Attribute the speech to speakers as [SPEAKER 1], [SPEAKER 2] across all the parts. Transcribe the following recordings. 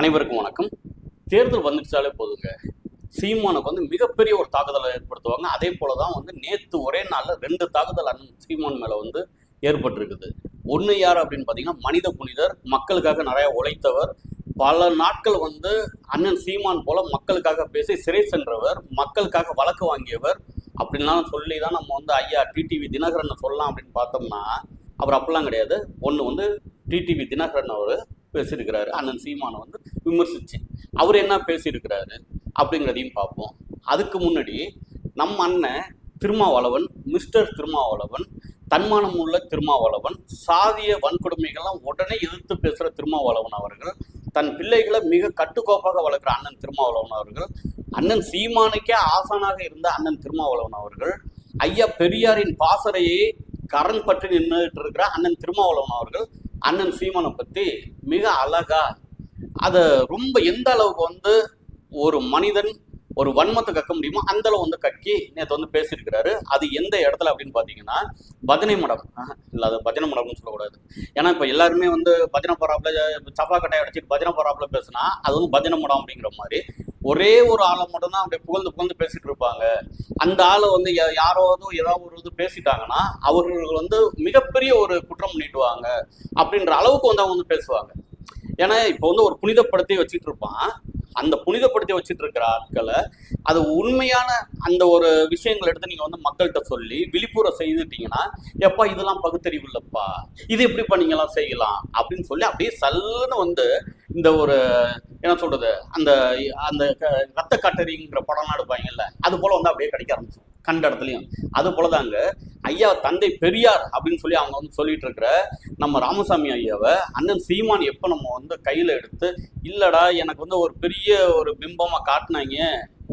[SPEAKER 1] அனைவருக்கும் வணக்கம். தேர்தல் வந்துடுச்சாலே போதுங்க. சீமானுக்கு வந்து மிகப்பெரிய ஒரு தாக்குதலை ஏற்படுத்துவாங்க. அதே போல தான் வந்து நேற்று ஒரே நாளில் ரெண்டு தாக்குதல் அண்ணன் சீமான் மேலே வந்து ஏற்பட்டிருக்குது. ஒன்று யார் அப்படின்னு பார்த்தீங்கன்னா மனித புனிதர் மக்களுக்காக நிறையா உழைத்தவர் பல நாட்கள் வந்து அண்ணன் சீமான் போல மக்களுக்காக பேசி சிறை சென்றவர் மக்களுக்காக வழக்கு வாங்கியவர் அப்படின்லாம் சொல்லி தான் நம்ம வந்து ஐயா டிடிவி தினகரனை சொல்லலாம் அப்படின்னு பார்த்தோம்னா அவர் அப்படிலாம் கிடையாது. ஒன்று வந்து டிடிவி தினகரன் அவர் பேசியிருக்கிறாரு. அண்ணன் சீமானை வந்து விமர்சிச்சு. அவர் என்ன பேசியிருக்கிறாரு அப்படிங்கிறதையும் பார்ப்போம். அதுக்கு முன்னாடி நம்ம அண்ணன் திருமாவளவன் மிஸ்டர் திருமாவளவன் தன்மானம் உள்ள திருமாவளவன் சாதிய வன்கொடுமைகள்லாம் உடனே எதிர்த்து பேசுகிற திருமாவளவன் அவர்கள் தன் பிள்ளைகளை மிக கட்டுக்கோப்பாக வளர்க்குற அண்ணன் திருமாவளவன் அவர்கள் அண்ணன் சீமானுக்கே ஆசானாக இருந்த அண்ணன் திருமாவளவன் அவர்கள் ஐயா பெரியாரின் பாசறையை கரண் பற்றி நின்றுட்டு இருக்கிற அண்ணன் திருமாவளவன் அவர்கள் அண்ணன் சீமனை பற்றி மிக அழகா அதை ரொம்ப எந்த அளவுக்கு வந்து ஒரு மனிதன் ஒரு வன்மத்தை கக்க முடியுமோ அந்த அளவு வந்து கக்கி நேற்று வந்து பேசியிருக்கிறாரு. அது எந்த இடத்துல அப்படின்னு பார்த்தீங்கன்னா பஜனை மடம் இல்லை அது பஜனை மடம்னு சொல்லக்கூடாது. ஏன்னா இப்போ எல்லாருமே வந்து பஜனை போறாப்புல சப்பா கட்டாய அடிச்சுட்டு பஜனை போறாப்புல பேசுனா அது வந்து பஜனை மடம் அப்படிங்கிற மாதிரி. ஒரே ஒரு ஆளை மட்டும்தான் அப்படியே புகழ்ந்து புகழ்ந்து பேசிட்டு இருப்பாங்க. அந்த ஆளை வந்து யா- யாரோ ஏதாவது ஒரு இது பேசிட்டாங்கன்னா அவர்கள் வந்து மிகப்பெரிய ஒரு குற்றம் நீட்டுவாங்க அப்படின்ற அளவுக்கு வந்து அவங்க வந்து பேசுவாங்க. ஏன்னா இப்போ வந்து ஒரு புனிதப்படுத்தி வச்சுட்டு இருப்பான். அந்த புனிதப்படுத்தி வச்சுட்டு இருக்கிற ஆட்களை அது உண்மையான அந்த ஒரு விஷயங்கள் எடுத்து நீங்க வந்து மக்கள்கிட்ட சொல்லி விழிப்புற செய்துட்டீங்கன்னா எப்பா இதெல்லாம் பகுத்தறிவு இல்லப்பா இது எப்படிப்பா நீங்கெல்லாம் செய்யலாம் அப்படின்னு சொல்லி அப்படியே சல்லுன்னு வந்து இந்த ஒரு என்ன சொல்றது அந்த அந்த க- ரத்த கட்டறிங்கிற படம் எடுப்பாங்கல்ல அது போல வந்து அப்படியே கிடைக்க ஆரம்பிச்சோம் கண்ட இடத்துலையும். அது போலதாங்க ஐயா தந்தை பெரியார் அப்படின்னு சொல்லி அவங்க வந்து சொல்லிட்டு இருக்கிற நம்ம ராமசாமி ஐயாவை அண்ணன் சீமான் எப்போ நம்ம வந்து கையில் எடுத்து இல்லடா எனக்கு வந்து ஒரு பெரிய ஒரு பிம்பமாக காட்டினாங்க.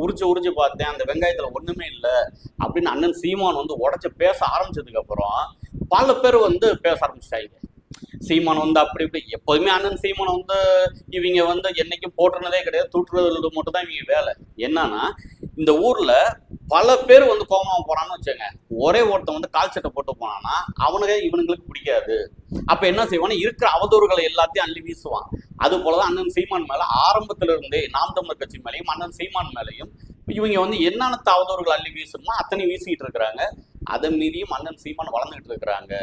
[SPEAKER 1] உரிச்சு உரிச்சு பார்த்தேன். அந்த வெங்காயத்தில் ஒன்றுமே இல்லை. அப்படின்னு அண்ணன் சீமான் வந்து உடச்சி பேச ஆரம்பிச்சதுக்கப்புறம் பல பேர் வந்து பேச ஆரம்பிச்சிட்டாங்க. சீமான் வந்து அப்படி இப்படி எப்போதுமே அண்ணன் சீமான் வந்து இவங்க வந்து என்னைக்கும் போட்டுனதே கிடையாது. தூட்டுறது மட்டும் தான் இவங்க வேலை. என்னன்னா இந்த ஊர்ல பல பேர் வந்து கோமாவை போறான்னு வச்சுங்க ஒரே ஒருத்தன் வந்து கால் சட்டை போட்டு போனான்னா அவனுக்கு இவனுங்களுக்கு பிடிக்காது. அப்ப என்ன செய்வான் இருக்கிற அவதூறுகளை எல்லாத்தையும் அள்ளி வீசுவான். அது போலதான் அண்ணன் சீமான் மேல ஆரம்பத்துல இருந்தே நாம் தமிழர் கட்சி மேலையும் அண்ணன் சீமான் மேலையும் இவங்க வந்து என்னென்ன அவதூறுகள் அள்ளி வீசணுமோ அத்தனை வீசிக்கிட்டு இருக்கிறாங்க. அதை மீறியும் அண்ணன் சீமான் வளர்ந்துகிட்டு இருக்கிறாங்க.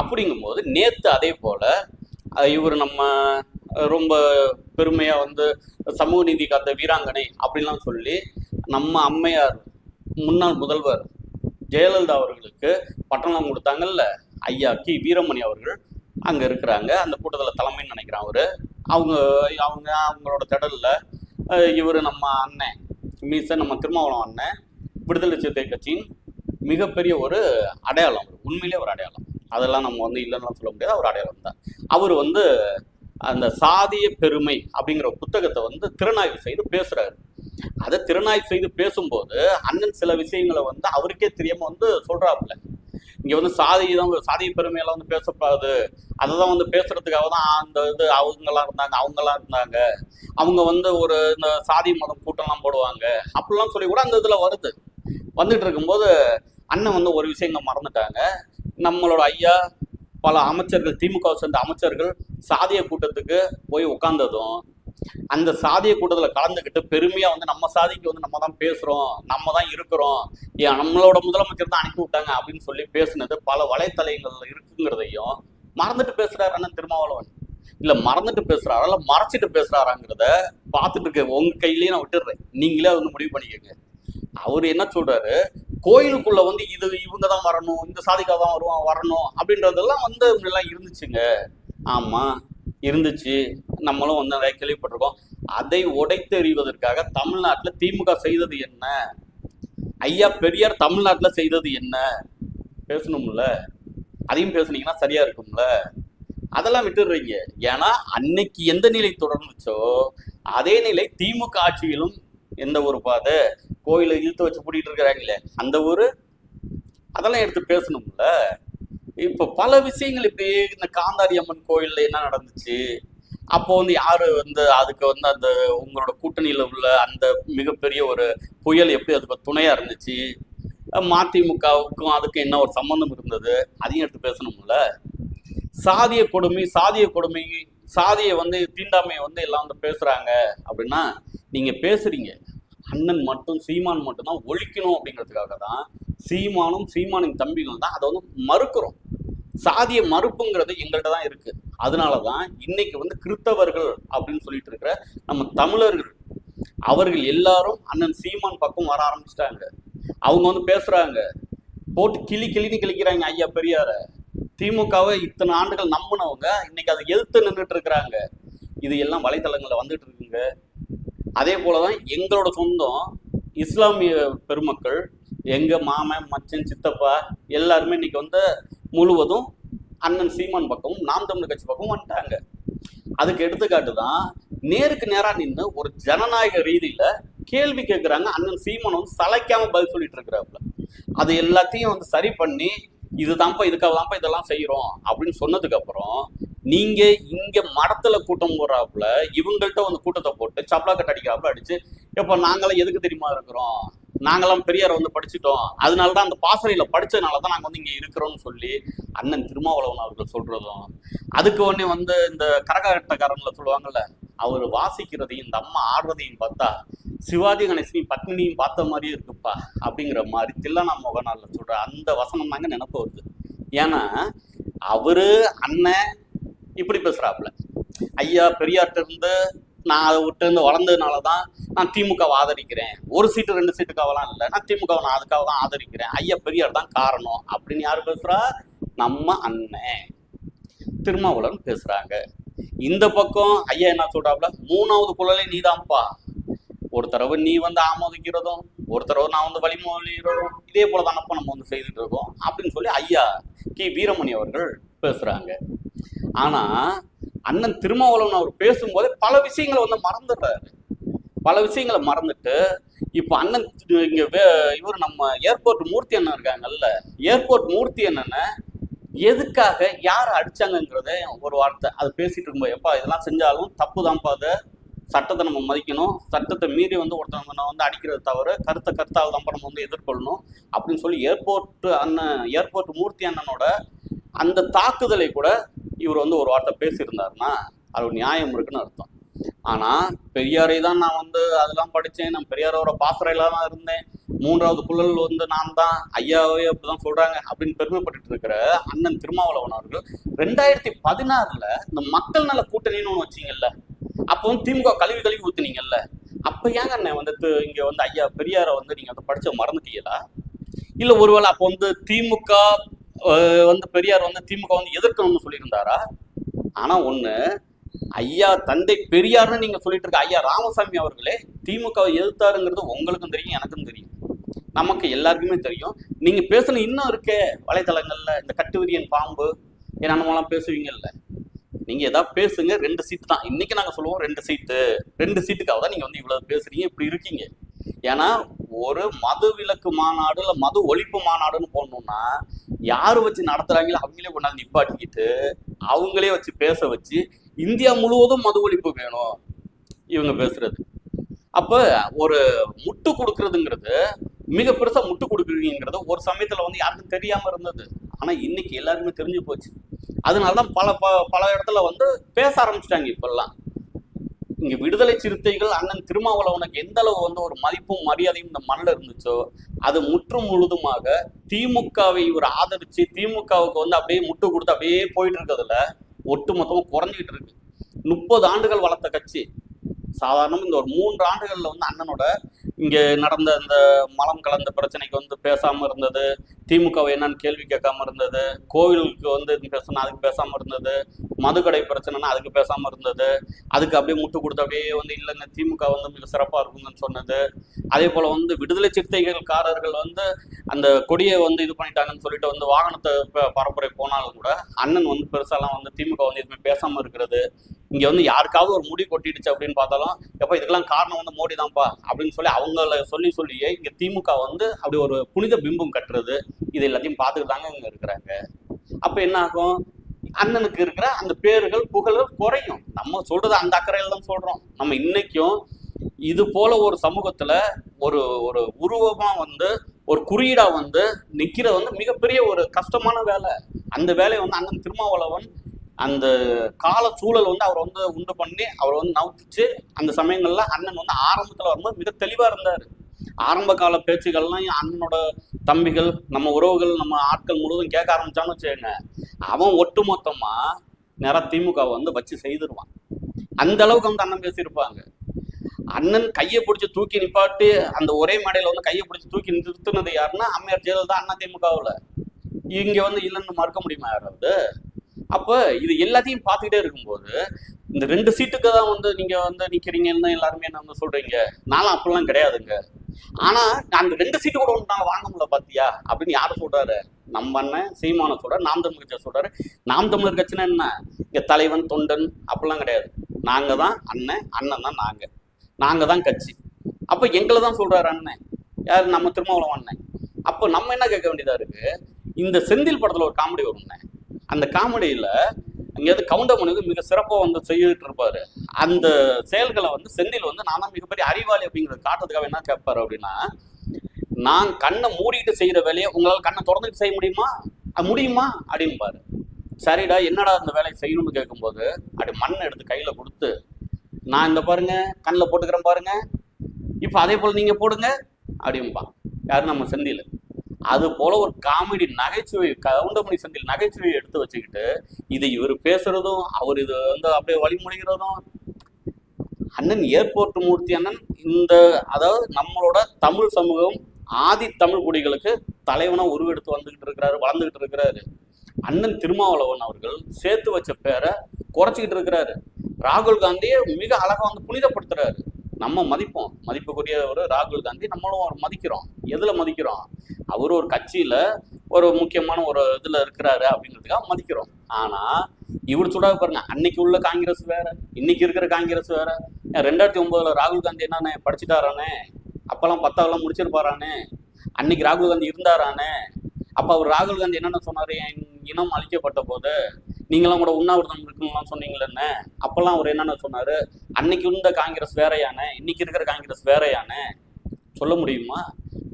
[SPEAKER 1] அப்படிங்கும்போது நேத்து அதே போல இவர் நம்ம ரொம்ப பெருமையா வந்து சமூக நீதி காத்த வீராங்கனை அப்படின்லாம் சொல்லி நம்ம அம்மையார் முன்னாள் முதல்வர் ஜெயலலிதா அவர்களுக்கு பட்டணம் கொடுத்தாங்கல்ல? ஐயா கி. வீரமணி அவர்கள் அங்கே இருக்கிறாங்க. அந்த கூட்டத்தில் தலைமைன்னு நினைக்கிறேன் அவரு. அவங்க அவங்க அவங்களோட திடலில் இவர் நம்ம அண்ணன் மீச நம்ம திருமாவளம் அண்ணன் விடுதலை சிறுத்தை கட்சியின் மிகப்பெரிய ஒரு அடையாளம் உண்மையிலே ஒரு அடையாளம். அதெல்லாம் நம்ம வந்து இல்லைன்னு சொல்ல முடியாது. ஒரு அடையாளம் தான். அவர் வந்து அந்த சாதிய பெருமை அப்படிங்கிற புத்தகத்தை வந்து திறனாய்வு செய்து பேசுகிறாரு அதை திருநாய் செய்து பேசும்போது அண்ணன் சில விஷயங்களை வந்து அவருக்கே தெரியாம வந்து சொல்றாப்புல. இங்க வந்து சாதி தான் சாதிய பெருமையெல்லாம் வந்து பேசக்கூடாது. அதை தான் வந்து பேசுறதுக்காக தான் அந்த இது அவங்கெல்லாம் இருந்தாங்க அவங்கெல்லாம் இருந்தாங்க. அவங்க வந்து ஒரு இந்த சாதி மதம் கூட்டம்லாம் போடுவாங்க. அப்படிலாம் சொல்லி கூட அந்த இதுல வருது. வந்துட்டு இருக்கும்போது அண்ணன் வந்து ஒரு விஷயங்க மறந்துட்டாங்க. நம்மளோட ஐயா பல அமைச்சர்கள் திமுக சேர்ந்த அமைச்சர்கள் சாதிய கூட்டத்துக்கு போய் உட்கார்ந்ததும் அந்த சாதிய கூட்டத்தில் கலந்துக்கிட்டு பெருமையா வந்து நம்ம சாதிக்கு வந்து நம்ம தான் பேசுறோம் நம்ம தான் இருக்கிறோம் ஏன் நம்மளோட முதலமைச்சர் தான் அனுப்பி விட்டாங்க அப்படின்னு சொல்லி பேசுனது பல வலைத்தளங்கள்ல இருக்குங்கிறதையும் மறந்துட்டு பேசுறாரு அண்ணன் திருமாவளவன். இல்ல மறந்துட்டு பேசுகிறாரா இல்லை மறைச்சிட்டு பேசுகிறாராங்கிறத பார்த்துட்டு இருக்க உங்க கையிலேயே நான் விட்டுடுறேன். நீங்களே வந்து முடிவு பண்ணிக்கோங்க. அவர் என்ன சொல்றாரு? கோயிலுக்குள்ள வந்து இது இவங்க தான் வரணும் இந்த சாதிக்காக தான் வருவான் வரணும் அப்படின்றதெல்லாம் வந்து எல்லாம் இருந்துச்சுங்க. ஆமா இருந்துச்சு. நம்மளும் வந்து நிறைய கேள்விப்பட்டிருக்கோம். அதை உடைத்தெறிவதற்காக தமிழ்நாட்டில் திமுக செய்தது என்ன? ஐயா பெரியார் தமிழ்நாட்டில் செய்தது என்ன? பேசணும்ல. அதையும் பேசுனீங்கன்னா சரியா இருக்கும்ல. அதெல்லாம் விட்டுடுறீங்க. ஏன்னா அன்னைக்கு எந்த நிலை தொடர்ந்துச்சோ அதே நிலை திமுக ஆட்சியிலும் எந்த ஒரு பாதை? கோயிலை இழுத்து வச்சு பூட்டிட்டு இருக்கிறாங்களே அந்த ஊர்? அதெல்லாம் எடுத்து பேசணும்ல. இப்போ பல விஷயங்கள் இப்படி இந்த காந்தாரி அம்மன் கோயில்ல என்ன நடந்துச்சு? அப்போ வந்து யாரு வந்து அதுக்கு வந்து அந்த உங்களோட கூட்டணியில உள்ள அந்த மிகப்பெரிய ஒரு புயல் எப்படி அதுக்கு துணையா இருந்துச்சு? மதிமுகவுக்கும் அதுக்கும் என்ன ஒரு சம்பந்தம் இருந்தது? அதையும் எடுத்து பேசணும்ல. சாதிய கொடுமை சாதிய கொடுமை சாதியை வந்து தீண்டாமையை வந்து எல்லாம் வந்து பேசுறாங்க அப்படின்னா நீங்க பேசுறீங்க. அண்ணன் மட்டும் சீமான் மட்டும்தான் ஒழிக்கணும் அப்படிங்கிறதுக்காக தான் சீமானும் சீமானின் தம்பிகளும் தான் அதை வந்து மறுக்கிறோம். சாதிய மறுப்புங்கிறது எங்கள்கிட்ட தான் இருக்கு. அதனால தான் இன்னைக்கு வந்து கிறித்தவர்கள் அப்படின்னு சொல்லிட்டு இருக்கிற நம்ம தமிழர்கள் அவர்கள் எல்லாரும் அண்ணன் சீமான் பக்கம் வர ஆரம்பிச்சிட்டாங்க. அவங்க வந்து பேசுறாங்க போட்டு கிளி கிளின்னு கிழிக்கிறாங்க ஐயா பெரியார. திமுகவை இத்தனை ஆண்டுகள் நம்பினவங்க இன்னைக்கு அதை எதிர்த்து நின்றுட்டு இருக்கிறாங்க. இது எல்லாம் வலைத்தளங்களில் வந்துட்டு இருக்குங்க. அதே போலதான் எங்களோட சொந்தம் இஸ்லாமிய பெருமக்கள் எங்க மாமன் மச்சன் சித்தப்பா எல்லாருமே இன்னைக்கு வந்து முழுவதும் அண்ணன் சீமான் பக்கமும் நாம் தமிழ் கட்சி பக்கமும் வந்துட்டாங்க. அதுக்கு எடுத்துக்காட்டு தான் நேருக்கு நேராக நின்று ஒரு ஜனநாயக ரீதியில கேள்வி கேட்குறாங்க அண்ணன் சீமான் வந்து சளைக்காம பதில் சொல்லிட்டு இருக்கிறாப்புல. அது எல்லாத்தையும் வந்து சரி பண்ணி இதுதான்ப்பா இதுக்காக தான்ப்பா இதெல்லாம் செய்யறோம் அப்படின்னு சொன்னதுக்கு அப்புறம் நீங்க இங்க மடத்துல கூட்டம் போடுறாப்புல இவங்கள்ட்ட வந்து கூட்டத்தை போட்டு சப்ளா கட்டு அடிக்கிறாப்புல அடிச்சு இப்ப நாங்களாம் எதுக்கு தெரியுமா இருக்கிறோம்? நாங்களாம் பெரியார் வந்து படிச்சுட்டோம். அதனால தான் அந்த பாசறையில படிச்சதுனால தான் நாங்கள் வந்து இங்கே இருக்கிறோம்னு சொல்லி அண்ணன் திருமாவளவன் அவர்கள் சொல்றதும் அதுக்கு உடனே வந்து இந்த கரகாட்டக்காரங்களை சொல்லுவாங்கல்ல அவர் வாசிக்கிறதையும் இந்த அம்மா ஆடுறதையும் பார்த்தா சிவாஜி கணேசனையும் பத்மினியும் பார்த்த மாதிரியே இருக்குப்பா அப்படிங்கிற மாதிரி தில்லானா மோகனால சொல்ற அந்த வசனம் தாங்க நினப்பு வருது. ஏன்னா அவரு அண்ணன் இப்படி பேசுறாப்புல. ஐயா பெரியார்ட்ட இருந்து நான் அதை விட்டுருந்து வளர்ந்ததுனால தான் நான் திமுகவை ஆதரிக்கிறேன். ஒரு சீட்டு ரெண்டு சீட்டுக்காகலாம் இல்லை. நான் திமுகவை நான் அதுக்காக தான் ஆதரிக்கிறேன். ஐயா பெரியார் தான் காரணம். அப்படின்னு யார் பேசுகிறா நம்ம அண்ணன். திருமாவளவன் பேசுகிறாங்க இந்த பக்கம் ஐயா என்ன சொல்கிறாப்புல மூணாவது குழலை நீதான்ப்பா. ஒரு தடவை நீ வந்து ஆமோதிக்கிறதும் ஒரு தடவை நான் வந்து வழிமொழிகிறதும் இதே போல தானப்பா நம்ம வந்து செய்துட்டு இருக்கோம் அப்படின்னு சொல்லி ஐயா கி. வீரமணி அவர்கள் பேசுகிறாங்க ஆனால் அண்ணன் திருமாவளவன் அவர் பேசும்போதே பல விஷயங்களை வந்து மறந்துடுறாரு. பல விஷயங்களை மறந்துட்டு இப்போ அண்ணன் இங்க இவர் நம்ம ஏர்போர்ட் மூர்த்தி அண்ணன் இருக்காங்கல்ல ஏர்போர்ட் மூர்த்தி அண்ணனை எதுக்காக யார் அடிச்சாங்கங்கிறத ஒரு வார்த்தை. அது பேசிட்டு இருக்கும்போது எப்பா இதெல்லாம் செஞ்சாலும் தப்பு தான்ப்பா அது. சட்டத்தை நம்ம மதிக்கணும். சட்டத்தை மீறி வந்து ஒருத்தவங்க வந்து அடிக்கிறது தவிர கருத்தை கருத்தால் தான் நம்ம வந்து எதிர்கொள்ளணும். அப்படின்னு சொல்லி ஏர்போர்ட் அண்ணன் ஏர்போர்ட் மூர்த்தி அண்ணனோட அந்த தாக்குதலை கூட இவர் வந்து ஒரு வார்த்தை பேசியிருந்தாருன்னா அது ஒரு நியாயம் இருக்குன்னு அர்த்தம். ஆனா பெரியாரை தான் நான் வந்து அதெல்லாம் படிச்சேன் நான் பெரியாரோட பாசறையில தான் இருந்தேன். மூன்றாவது குழல் வந்து நான் தான். ஐயாவே அப்படிதான் சொல்றாங்க அப்படின்னு பெருமைப்பட்டுட்டு இருக்கிற அண்ணன் திருமாவளவன் அவர்கள் ரெண்டாயிரத்தி பதினாறுல இந்த மக்கள் நல கூட்டணின்னு ஒன்று வச்சீங்கல்ல அப்போ வந்து திமுக கழுவி கழுவி ஊத்துனீங்கல்ல அப்ப ஏங்க அண்ணன் வந்து இங்க வந்து ஐயா பெரியாரை வந்து நீங்க வந்து படிச்ச மறந்துட்டீங்களா? இல்ல ஒருவேளை அப்போ வந்து திமுக வந்து பெரியார் வந்து திமுக வந்து எதிர்க்கணும்னு சொல்லியிருந்தாரா? ஆனா ஒண்ணு ஐயா தந்தை பெரியார்னு நீங்க சொல்லிட்டு இருக்க ஐயா ராமசாமி அவர்களே திமுகவை எதிர்த்தாருங்கிறது உங்களுக்கும் தெரியும் எனக்கும் தெரியும். நமக்கு எல்லாருக்குமே தெரியும். நீங்க பேசுன இன்னும் இருக்கே வலைத்தளங்களில் இந்த கட்டுவிரியன் பாம்பு என்னென்னலாம் பேசுவீங்கல்ல. நீங்க ஏதாவது பேசுங்க ரெண்டு சீட்டு தான். இன்னைக்கு நாங்க சொல்லுவோம் ரெண்டு சீட்டு. ரெண்டு சீட்டுக்காக தான் நீங்க வந்து இவ்வளவு பேசுறீங்க இப்படி இருக்கீங்க. ஏன்னா ஒரு மது விலக்கு மாநாடு இல்ல மது ஒழிப்பு மாநாடுன்னு போடணும்னா யாரு வச்சு நடத்துறாங்களோ அவங்களே கொண்டாந்து நிப்பாட்டிக்கிட்டு அவங்களே வச்சு பேச வச்சு இந்தியா முழுவதும் மது ஒழிப்பு வேணும் இவங்க பேசுறது. அப்ப ஒரு முட்டு கொடுக்கறதுங்கிறது மிக பெருசா முட்டு கொடுக்குறீங்கிறது ஒரு சமயத்துல வந்து யாருக்கும் தெரியாம இருந்தது. ஆனா இன்னைக்கு எல்லாருக்குமே தெரிஞ்சு போச்சு. அதனாலதான் பல ப- பல இடத்துல வந்து பேச ஆரம்பிச்சிட்டாங்க இப்பெல்லாம். இங்க விடுதலை சிறுத்தைகள் அண்ணன் திருமாவளவனுக்கு எந்த அளவு வந்து ஒரு மதிப்பும் மரியாதையும் இந்த மண்ணில் இருந்துச்சோ அது முற்றும் முழுதுமாக திமுகவை இவர் ஆதரிச்சு திமுகவுக்கு வந்து அப்படியே முட்டு கொடுத்து அப்படியே போயிட்டு இருக்கிறதுல ஒட்டு மொத்தமும் குறைஞ்சிக்கிட்டு இருக்கு. முப்பது ஆண்டுகள் வளர்த்த கட்சி. சாதாரணம் இந்த ஒரு மூன்று ஆண்டுகளில் வந்து அண்ணனோட இங்கே நடந்த இந்த மலம் கலந்த பிரச்சனைக்கு வந்து பேசாமல் இருந்தது. திமுகவை என்னன்னு கேள்வி கேட்காம இருந்தது. கோவிலுக்கு வந்து இது பேசணும் அதுக்கு பேசாமல் இருந்தது. மதுக்கடை பிரச்சனைனா அதுக்கு பேசாமல் இருந்தது. அதுக்கு அப்படியே முட்டு கொடுத்து அப்படியே வந்து இல்லைங்க திமுக வந்து மிக சிறப்பாக இருக்குங்கன்னு சொன்னது. அதே போல் வந்து விடுதலை சிறுத்தைகள்காரர்கள் வந்து அந்த கொடியை வந்து இது பண்ணிட்டாங்கன்னு சொல்லிட்டு வந்து வாகனத்தை ப- பரப்புரை போனாலும் கூட அண்ணன் வந்து பெருசாலாம் வந்து திமுக வந்து எதுவுமே பேசாமல் இருக்கிறது. இங்க வந்து யாருக்காவது ஒரு முடி கொட்டிடுச்சு அப்படின்னு பார்த்தாலும் எப்ப இதுக்கெல்லாம் காரணம் வந்து மோடி தான்ப்பா அப்படின்னு சொல்லி அவங்கள சொல்லி சொல்லியே இங்க திமுக வந்து அப்படி ஒரு புனித பிம்பம் கட்டுறது இது எல்லாத்தையும் பார்த்துட்டு தாங்க இங்க இருக்கிறாங்க. அப்ப என்ன ஆகும்? அண்ணனுக்கு இருக்கிற அந்த பேர்கள் புகழ்கள் குறையும். நம்ம சொல்றது அந்த அக்கறையில் தான் சொல்றோம். நம்ம இன்னைக்கும் இது போல ஒரு சமூகத்துல ஒரு ஒரு உருவமா வந்து ஒரு குறியீடா வந்து நிக்கிறது வந்து மிகப்பெரிய ஒரு கஷ்டமான வேலை. அந்த வேலையை வந்து அண்ணன் திருமாவளவன் அந்த கால சூழல் வந்து அவர் வந்து உண்டு பண்ணி அவர் வந்து நவுத்துச்சு. அந்த சமயங்கள்ல அண்ணன் வந்து ஆரம்பத்துல வரும்போது மிக தெளிவா இருந்தார். ஆரம்ப கால பேச்சுகள்லாம் என் அண்ணனோட தம்பிகள் நம்ம உறவுகள் நம்ம ஆட்கள் முழுவதும் கேட்க ஆரம்பிச்சான்னு வச்சுக்கோங்க. அவன் ஒட்டுமொத்தமா நிற திமுகவை வந்து வச்சு செய்திருவான். அந்த அளவுக்கு வந்து அண்ணன் பேசியிருப்பாங்க. அண்ணன் கையை பிடிச்சி தூக்கி நிப்பாட்டி அந்த ஒரே மேடையில வந்து கையை பிடிச்சி தூக்கி நிறுத்தினது யாருன்னா அம்மையார் ஜெயலலிதா அண்ணா திமுகவில். இங்க வந்து இல்லைன்னு மறுக்க முடியுமா யாராவது? அப்போ இது எல்லாத்தையும் பார்த்துக்கிட்டே இருக்கும்போது இந்த ரெண்டு சீட்டுக்கு தான் வந்து நீங்கள் வந்து நிற்கிறீங்கன்னு எல்லாருமே என்ன வந்து சொல்கிறீங்க நானும் அப்படிலாம் கிடையாதுங்க. ஆனால் அந்த ரெண்டு சீட்டு கூட ஒன்று வாங்க முடியல அப்படின்னு யார் சொல்கிறாரு நம்ம அண்ணன் சீமான சொல்கிறார் நாம் தமிழ் கட்சியை சொல்கிறாரு நாம் தமிழர் கட்சினா என்ன? இங்கே தலைவன் தொண்டன் அப்படிலாம் கிடையாது. நாங்கள் தான் அண்ணன் அண்ணன் தான் நாங்கள் நாங்கள் தான் கட்சி. அப்போ எங்களை தான் சொல்கிறாரு அண்ணன். யார்? நம்ம திருமாவளவன் அண்ணன். அப்போ நம்ம என்ன கேட்க வேண்டியதாக இருக்குது இந்த செந்தில் படத்தில் ஒரு காமெடி வரும்ண்ணே அந்த காமெடியில அங்கேயாவது கவுண்டமனுக்கு மிக சிறப்பாக வந்து செய்துட்டு இருப்பாரு. அந்த செயல்களை வந்து செந்தில் வந்து நான் தான் மிகப்பெரிய அறிவாளி அப்படிங்கிறத காட்டுறதுக்காக என்ன கேட்பாரு அப்படின்னா நான் கண்ணை மூடிட்டு செய்யற வேலையை உங்களால் கண்ணை திறந்துட்டு செய்ய முடியுமா? முடியுமா? அப்படின்பாரு சரிடா என்னடா அந்த வேலையை செய்யணும்னு கேட்கும்போது அப்படி மண்ணை எடுத்து கையில கொடுத்து நான் இந்த பாருங்க கண்ணில் போட்டுக்கிறேன் பாருங்க இப்போ அதே போல் நீங்க போடுங்க அப்படிம்பா. யாரு? நம்ம செந்தில். அது போல ஒரு காமெடி நகைச்சுவை கவுண்டமணி செந்தில் நகைச்சுவையை எடுத்து வச்சுக்கிட்டு இது இவர் பேசுறதும் அவர் இது வந்து அப்படியே வழிமொழிகிறதும் அண்ணன் ஏர்போர்ட் மூர்த்தி அண்ணன் இந்த அதாவது நம்மளோட தமிழ் சமூகம் ஆதி தமிழ் குடிகளுக்கு தலைவனா உருவெடுத்து வந்துகிட்டு இருக்கிறாரு வளர்ந்துகிட்டு இருக்கிறாரு. அண்ணன் திருமாவளவன் அவர்கள் சேர்த்து வச்ச பேரை குறைச்சிக்கிட்டு இருக்கிறாரு. ராகுல் காந்தியை மிக அழகா வந்து புனிதப்படுத்துறாரு. நம்ம மதிப்போம். மதிப்புக்குரியவர் ராகுல் காந்தி நம்மளும் அவர் மதிக்கிறோம். எதுல மதிக்கிறோம்? அவர் ஒரு கட்சியில ஒரு முக்கியமான ஒரு இதுல இருக்கிறாரு அப்படிங்கிறதுக்காக மதிக்கிறோம். ஆனா இவர் சூடாக பாருங்க அன்னைக்கு உள்ள காங்கிரஸ் வேற இன்னைக்கு இருக்கிற காங்கிரஸ் வேற. ரெண்டாயிரத்தி ஒன்பதுல ராகுல் காந்தி என்னன்னு படிச்சுட்டாரானே அப்பெல்லாம் பத்தாவெல்லாம் முடிச்சிருப்பாரானே அன்னைக்கு ராகுல் காந்தி இருந்தாரானே அப்ப அவர் ராகுல் காந்தி என்னென்ன சொன்னாரு என் இனம் அழிக்கப்பட்ட போது நீங்களாம் கூட உண்ணாவிரதம் இருக்கணும்லாம் சொன்னீங்களே அப்பெல்லாம் அவர் என்னென்ன சொன்னாரு அன்னைக்கு இருந்த காங்கிரஸ் வேறையானே இன்னைக்கு இருக்கிற காங்கிரஸ் வேறையானே சொல்ல முடியுமா?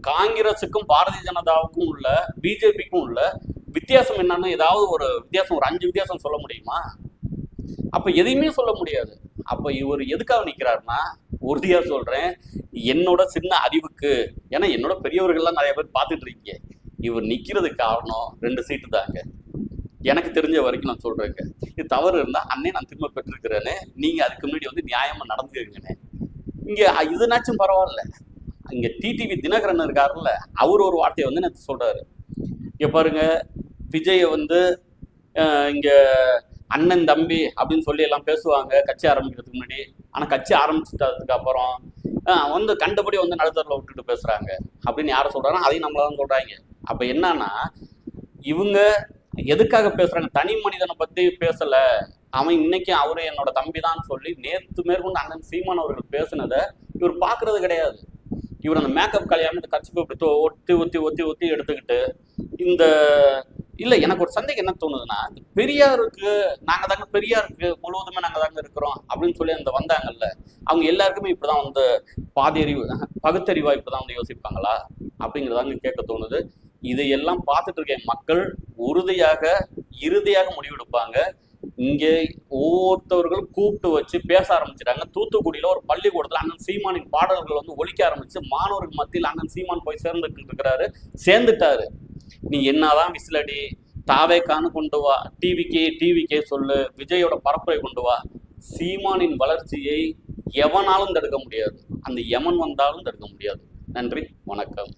[SPEAKER 1] காங்கிரஸுக்கும் பாரதிய ஜனதாவுக்கும் உள்ள பிஜேபிக்கும் உள்ள வித்தியாசம் என்னன்னு ஏதாவது ஒரு வித்தியாசம் ஒரு அஞ்சு வித்தியாசம் சொல்ல முடியுமா? அப்ப எதையுமே சொல்ல முடியாது. அப்ப இவர் எதுக்காக நிக்கிறாருன்னா உறுதியா சொல்றேன் என்னோட சின்ன அறிவுக்கு ஏன்னா என்னோட பெரியவர்கள்லாம் நிறைய பேர் பார்த்துட்டு இருக்கீங்க. இவர் நிக்கிறதுக்கு காரணம் ரெண்டு சீட்டு தாங்க. எனக்கு தெரிஞ்ச வரைக்கும் நான் சொல்றேங்க. இது தவறு இருந்தா அண்ணே நான் திரும்ப பெற்றிருக்கிறேன்னு நீங்க அதுக்கு முன்னாடி வந்து நியாயமா நடந்துக்கங்கண்ணே. இங்க இதுனாச்சும் பரவாயில்ல. இங்க டிடிவி தினகரன் இருக்காருல்ல அவர் ஒரு வார்த்தையை வந்து எனக்கு சொல்றாரு. இங்க பாருங்க விஜயை வந்து இங்கே இங்க அண்ணன் தம்பி அப்படின்னு சொல்லி எல்லாம் பேசுவாங்க கட்சி ஆரம்பிக்கிறதுக்கு முன்னாடி. ஆனா கட்சி ஆரம்பிச்சிட்டதுக்கு அப்புறம் வந்து கண்டபடி வந்து நடுத்தரில் விட்டுட்டு பேசுறாங்க. அப்படின்னு யாரை சொல்றாங்கன்னா அதையும் நம்மள தான் சொல்றாங்க. அப்ப என்னன்னா இவங்க எதுக்காக பேசுறாங்க? தனி மனிதனை பத்தி பேசல. அவன் இன்னைக்கு அவரு என்னோட தம்பி தான் சொல்லி நேத்து மேற்கொண்டு அண்ணன் சீமான் அவர்கள் பேசுனதை இவர் பாக்குறது கிடையாது. இவர் அந்த மேக்கப் கலையாமல் இந்த கட்சி இப்படி ஒத்தி ஒத்தி ஒத்தி ஒத்தி எடுத்துக்கிட்டு இந்த இல்லை எனக்கு ஒரு சந்தேகம் என்ன தோணுதுன்னா பெரியாருக்கு நாங்கள் தாங்க பெரியாருக்கு முழுவதுமே நாங்கள் தாங்க இருக்கிறோம் அப்படின்னு சொல்லி அந்த வந்தாங்கல்ல அவங்க எல்லாருக்குமே இப்படிதான் வந்து பாதி அறிவு பகுத்தறிவா இப்படிதான் வந்து யோசிப்பாங்களா? அப்படிங்கிறதாங்க கேட்க தோணுது. இதையெல்லாம் பார்த்துட்டு இருக்க மக்கள் உறுதியாக இறுதியாக முடிவெடுப்பாங்க. இங்கே ஒவ்வொருத்தவர்களும் கூப்பிட்டு வச்சு பேச ஆரம்பிச்சிட்டாங்க. தூத்துக்குடியில ஒரு பள்ளிக்கூடத்தில் அண்ணன் சீமானின் பாடல்கள் வந்து ஒழிக்க ஆரம்பிச்சு மாணவர்கள் மத்தியில் அண்ணன் சீமான் போய் சேர்ந்துட்டு இருக்கிறாரு சேர்ந்துட்டாரு. நீ என்னதான் விசிலடி தாவேக்கான்னு கொண்டு வா டிவிக்கே டிவிக்கே சொல்லு விஜயோட பரப்புரை கொண்டு வா. சீமானின் வளர்ச்சியை எவனாலும் தடுக்க முடியாது. அந்த எமன் வந்தாலும் தடுக்க முடியாது. நன்றி வணக்கம்.